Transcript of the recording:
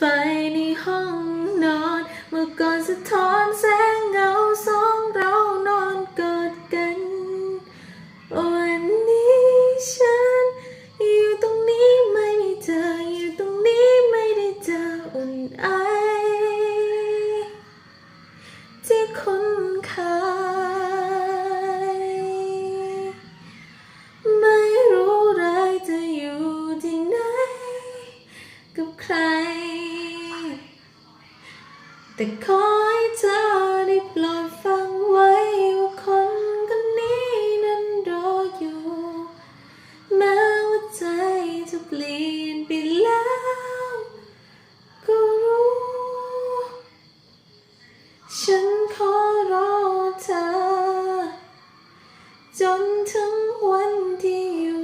ในห้องนอน เมื่อก่อนสะท้อนแสงเงาสองเรานอนกอดกัน วันนี้ฉัน อยู่ตรงนี้ไม่มีเธออยู่ตรงนี้ไม่ได้เจออุ่นไอ ที่คุ้นเคยไม่รู้เลยจะอยู่ที่ไหนกับใคร แต่ขอให้เธอได้ปล่อยฟังไว้ว่าคนคนนี้นั้นรออยู่แม้ว่าใจจะเปลี่ยนไปแล้วก็รู้ ฉันขอรอเธอ จนถึงวันที่อยู่